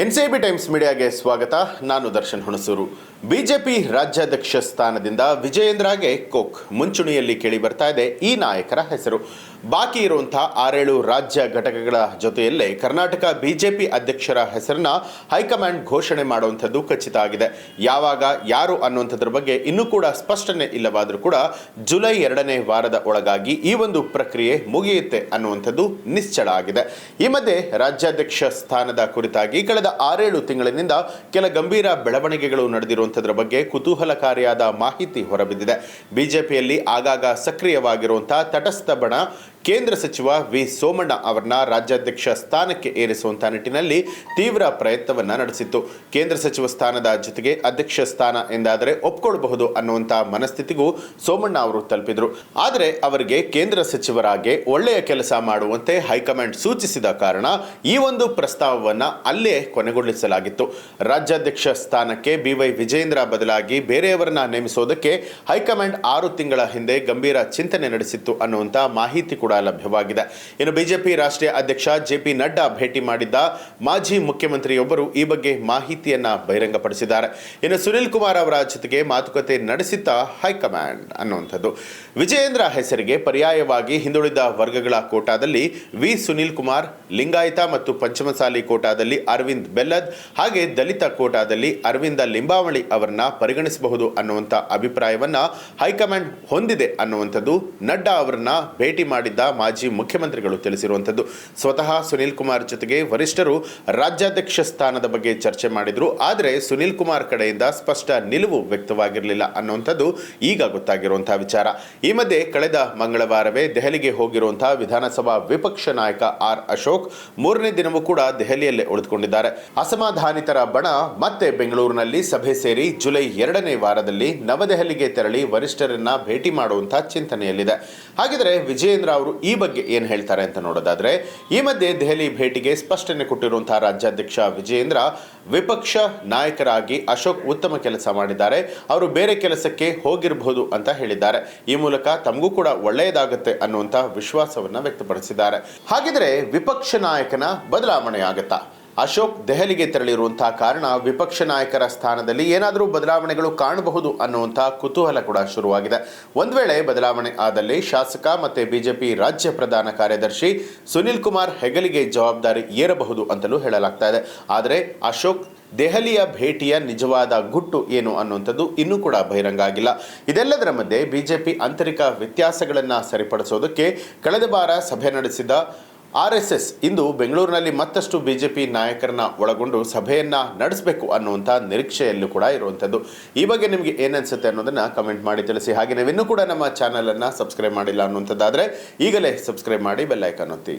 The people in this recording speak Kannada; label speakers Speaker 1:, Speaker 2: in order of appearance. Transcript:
Speaker 1: ಎನ್ಸಿಬಿ ಟೈಮ್ಸ್ ಮೀಡಿಯಾಗೆ ಸ್ವಾಗತ. ನಾನು ದರ್ಶನ್ ಹುಣಸೂರು. ಬಿಜೆಪಿ ರಾಜ್ಯಾಧ್ಯಕ್ಷ ಸ್ಥಾನದಿಂದ ವಿಜಯೇಂದ್ರಗೆ ಕೋಕ್ ಮುಂಚೂಣಿಯಲ್ಲಿ ಕೇಳಿ ಬರ್ತಾ ಇದೆ ಈ ನಾಯಕರ ಹೆಸರು. ಬಾಕಿ ಇರುವಂತಹ ಆರೇಳು ರಾಜ್ಯ ಘಟಕಗಳ ಜೊತೆಯಲ್ಲೇ ಕರ್ನಾಟಕ ಬಿಜೆಪಿ ಅಧ್ಯಕ್ಷರ ಹೆಸರನ್ನ ಹೈಕಮಾಂಡ್ ಘೋಷಣೆ ಮಾಡುವಂಥದ್ದು ಖಚಿತ ಆಗಿದೆ. ಯಾವಾಗ, ಯಾರು ಅನ್ನುವಂಥದ್ರ ಬಗ್ಗೆ ಇನ್ನೂ ಕೂಡ ಸ್ಪಷ್ಟನೆ ಇಲ್ಲವಾದರೂ ಕೂಡ ಜುಲೈ ಎರಡನೇ ವಾರದ ಒಳಗಾಗಿ ಈ ಒಂದು ಪ್ರಕ್ರಿಯೆ ಮುಗಿಯುತ್ತೆ ಅನ್ನುವಂಥದ್ದು ನಿಶ್ಚಳ ಆಗಿದೆ. ಈ ಮಧ್ಯೆ ರಾಜ್ಯಾಧ್ಯಕ್ಷ ಸ್ಥಾನದ ಕುರಿತಾಗಿ ಕಳೆದ ಆರೇಳು ತಿಂಗಳಿನಿಂದ ಕೆಲ ಗಂಭೀರ ಬೆಳವಣಿಗೆಗಳು ನಡೆದಿರುವಂಥದ್ರ ಬಗ್ಗೆ ಕುತೂಹಲಕಾರಿಯಾದ ಮಾಹಿತಿ ಹೊರಬಿದ್ದಿದೆ. ಬಿಜೆಪಿಯಲ್ಲಿ ಆಗಾಗ ಸಕ್ರಿಯವಾಗಿರುವಂತಹ ತಟಸ್ಥ ಬಣ ಕೇಂದ್ರ ಸಚಿವ ವಿ ಸೋಮಣ್ಣ ಅವರನ್ನ ರಾಜ್ಯಾಧ್ಯಕ್ಷ ಸ್ಥಾನಕ್ಕೆ ಏರಿಸುವಂತಹ ನಿಟ್ಟಿನಲ್ಲಿ ತೀವ್ರ ಪ್ರಯತ್ನವನ್ನ ನಡೆಸಿತ್ತು. ಕೇಂದ್ರ ಸಚಿವ ಸ್ಥಾನದ ಜೊತೆಗೆ ಅಧ್ಯಕ್ಷ ಸ್ಥಾನ ಎಂದಾದರೆ ಒಪ್ಕೊಳ್ಬಹುದು ಅನ್ನುವಂತಹ ಮನಸ್ಥಿತಿಗೂ ಸೋಮಣ್ಣ ಅವರು ತಲುಪಿದ್ರು. ಆದರೆ ಅವರಿಗೆ ಕೇಂದ್ರ ಸಚಿವರಾಗಿ ಒಳ್ಳೆಯ ಕೆಲಸ ಮಾಡುವಂತೆ ಹೈಕಮಾಂಡ್ ಸೂಚಿಸಿದ ಕಾರಣ ಈ ಒಂದು ಪ್ರಸ್ತಾವವನ್ನ ಅಲ್ಲೇ ಕೊನೆಗೊಳಿಸಲಾಗಿತ್ತು. ರಾಜ್ಯಾಧ್ಯಕ್ಷ ಸ್ಥಾನಕ್ಕೆ ಬಿವೈ ವಿಜೇಂದ್ರ ಬದಲಾಗಿ ಬೇರೆಯವರನ್ನ ನೇಮಿಸೋದಕ್ಕೆ ಹೈಕಮಾಂಡ್ ಆರು ತಿಂಗಳ ಹಿಂದೆ ಗಂಭೀರ ಚಿಂತನೆ ನಡೆಸಿತ್ತು ಅನ್ನುವಂತ ಮಾಹಿತಿ ಕೂಡ ಲಭ್ಯವಾಗಿದೆ. ಇನ್ನು ಬಿಜೆಪಿ ರಾಷ್ಟ್ರೀಯ ಅಧ್ಯಕ್ಷ ಜೆ ಪಿ ನಡ್ಡಾ ಭೇಟಿ ಮಾಡಿದ್ದ ಮಾಜಿ ಮುಖ್ಯಮಂತ್ರಿಯೊಬ್ಬರು ಈ ಬಗ್ಗೆ ಮಾಹಿತಿಯನ್ನ ಬಹಿರಂಗಪಡಿಸಿದ್ದಾರೆ. ಇನ್ನು ಸುನಿಲ್ ಕುಮಾರ್ ಅವರ ಜೊತೆಗೆ ಮಾತುಕತೆ ನಡೆಸಿದ್ದ ಹೈಕಮಾಂಡ್ ಅನ್ನುವಂಥದ್ದು. ವಿಜಯೇಂದ್ರ ಹೆಸರಿಗೆ ಪರ್ಯಾಯವಾಗಿ ಹಿಂದುಳಿದ ವರ್ಗಗಳ ಕೋಟಾದಲ್ಲಿ ವಿ ಸುನಿಲ್ ಕುಮಾರ್, ಲಿಂಗಾಯತ ಮತ್ತು ಪಂಚಮಸಾಲಿ ಕೋಟಾದಲ್ಲಿ ಅರವಿಂದ್ ಬೆಲ್ಲದ್. ಹಾಗೆ ದಲಿತ ಕೋಟಾದಲ್ಲಿ ಅರವಿಂದ ಲಿಂಬಾವಳಿ ಅವರನ್ನ ಪರಿಗಣಿಸಬಹುದು ಅನ್ನುವಂಥ ಅಭಿಪ್ರಾಯವನ್ನ ಹೈಕಮಾಂಡ್ ಹೊಂದಿದೆ ಅನ್ನುವಂಥದ್ದು ನಡ್ಡಾ ಅವರನ್ನ ಭೇಟಿ ಮಾಡಿದ್ದ ಮಾಜಿ ಮುಖ್ಯಮಂತ್ರಿಗಳು ತಿಳಿಸಿರುವಂಥದ್ದು. ಸ್ವತಃ ಸುನೀಲ್ ಕುಮಾರ್ ಜೊತೆಗೆ ವರಿಷ್ಠರು ರಾಜ್ಯಾಧ್ಯಕ್ಷ ಸ್ಥಾನದ ಬಗ್ಗೆ ಚರ್ಚೆ ಮಾಡಿದ್ರು. ಆದರೆ ಸುನೀಲ್ ಕುಮಾರ್ ಕಡೆಯಿಂದ ಸ್ಪಷ್ಟ ನಿಲುವು ವ್ಯಕ್ತವಾಗಿರಲಿಲ್ಲ ಅನ್ನುವಂಥದ್ದು ಈಗ ಗೊತ್ತಾಗಿರುವಂತಹ ವಿಚಾರ. ಈ ಮಧ್ಯೆ ಕಳೆದ ಮಂಗಳವಾರವೇ ದೆಹಲಿಗೆ ಹೋಗಿರುವಂತಹ ವಿಧಾನಸಭಾ ವಿಪಕ್ಷ ನಾಯಕ ಆರ್ ಅಶೋಕ್ ಮೂರನೇ ದಿನವೂ ಕೂಡ ದೆಹಲಿಯಲ್ಲೇ ಉಳಿದುಕೊಂಡಿದ್ದಾರೆ. ಅಸಮಾಧಾನಿತರ ಬಣ ಮತ್ತೆ ಬೆಂಗಳೂರಿನಲ್ಲಿ ಸಭೆ ಸೇರಿ ಜುಲೈ ಎರಡನೇ ವಾರದಲ್ಲಿ ನವದೆಹಲಿಗೆ ತೆರಳಿ ವರಿಷ್ಠರನ್ನ ಭೇಟಿ ಮಾಡುವಂತಹ ಚಿಂತನೆಯಲ್ಲಿದೆ. ಹಾಗಿದ್ರೆ ವಿಜಯೇಂದ್ರ ಅವರು ಈ ಬಗ್ಗೆ ಏನು ಹೇಳ್ತಾರೆ ಅಂತ ನೋಡೋದಾದ್ರೆ, ಈ ಮಧ್ಯೆ ದೆಹಲಿ ಭೇಟಿಗೆ ಸ್ಪಷ್ಟನೆ ಕೊಟ್ಟಿರುವಂತಹ ರಾಜ್ಯಾಧ್ಯಕ್ಷ ವಿಜಯೇಂದ್ರ, ವಿಪಕ್ಷ ನಾಯಕರಾಗಿ ಅಶೋಕ್ ಉತ್ತಮ ಕೆಲಸ ಮಾಡಿದ್ದಾರೆ. ಅವರು ಬೇರೆ ಕೆಲಸಕ್ಕೆ ಹೋಗಿರಬಹುದು ಅಂತ ಹೇಳಿದ್ದಾರೆ. ಈ ಮೂಲಕ ತಮಗೂ ಕೂಡ ಒಳ್ಳೆಯದಾಗುತ್ತೆ ಅನ್ನುವಂತಹ ವಿಶ್ವಾಸವನ್ನ ವ್ಯಕ್ತಪಡಿಸಿದ್ದಾರೆ. ಹಾಗಿದ್ರೆ ವಿಪಕ್ಷ ನಾಯಕನ ಬದಲಾವಣೆ ಆಗತ್ತಾ? ಅಶೋಕ್ ದೆಹಲಿಗೆ ತೆರಳಿರುವಂತಹ ಕಾರಣ ವಿಪಕ್ಷ ನಾಯಕರ ಸ್ಥಾನದಲ್ಲಿ ಏನಾದರೂ ಬದಲಾವಣೆಗಳು ಕಾಣಬಹುದು ಅನ್ನುವಂತಹ ಕುತೂಹಲ ಕೂಡ ಶುರುವಾಗಿದೆ. ಒಂದು ವೇಳೆ ಬದಲಾವಣೆ ಆದಲ್ಲಿ ಶಾಸಕ ಮತ್ತೆ ಬಿಜೆಪಿ ರಾಜ್ಯ ಪ್ರಧಾನ ಕಾರ್ಯದರ್ಶಿ ಸುನಿಲ್ ಕುಮಾರ್ ಹೆಗಲಿಗೆ ಜವಾಬ್ದಾರಿ ಏರಬಹುದು ಅಂತಲೂ ಹೇಳಲಾಗ್ತಾ ಇದೆ. ಆದರೆ ಅಶೋಕ್, ದೆಹಲಿಯ ಭೇಟಿಯ ನಿಜವಾದ ಗುಟ್ಟು ಏನು ಅನ್ನುವಂಥದ್ದು ಇನ್ನೂ ಕೂಡ ಬಹಿರಂಗ ಆಗಿಲ್ಲ. ಇದೆಲ್ಲದರ ಮಧ್ಯೆ ಬಿಜೆಪಿ ಆಂತರಿಕ ವ್ಯತ್ಯಾಸಗಳನ್ನು ಸರಿಪಡಿಸೋದಕ್ಕೆ ಕಳೆದ ವಾರ ಸಭೆ ನಡೆಸಿದ ಆರ್ ಎಸ್ ಎಸ್ ಇಂದು ಬೆಂಗಳೂರಿನಲ್ಲಿ ಮತ್ತಷ್ಟು ಬಿಜೆಪಿ ನಾಯಕರನ್ನ ಒಳಗೊಂಡು ಸಭೆಯನ್ನ ನಡೆಸಬೇಕು ಅನ್ನುವಂಥ ನಿರೀಕ್ಷೆಯಲ್ಲೂ ಕೂಡ ಇರುವಂಥದ್ದು. ಈ ಬಗ್ಗೆ ನಿಮಗೆ ಏನನ್ಸುತ್ತೆ ಅನ್ನೋದನ್ನು ಕಮೆಂಟ್ ಮಾಡಿ ತಿಳಿಸಿ. ಹಾಗೆ ನೀವಿನ್ನೂ ಕೂಡ ನಮ್ಮ ಚಾನಲನ್ನು ಸಬ್ಸ್ಕ್ರೈಬ್ ಮಾಡಿಲ್ಲ ಅನ್ನುವಂಥದ್ದಾದರೆ ಈಗಲೇ ಸಬ್ಸ್ಕ್ರೈಬ್ ಮಾಡಿ ಬೆಲ್ಲೈಕನ್ ಒತ್ತಿ.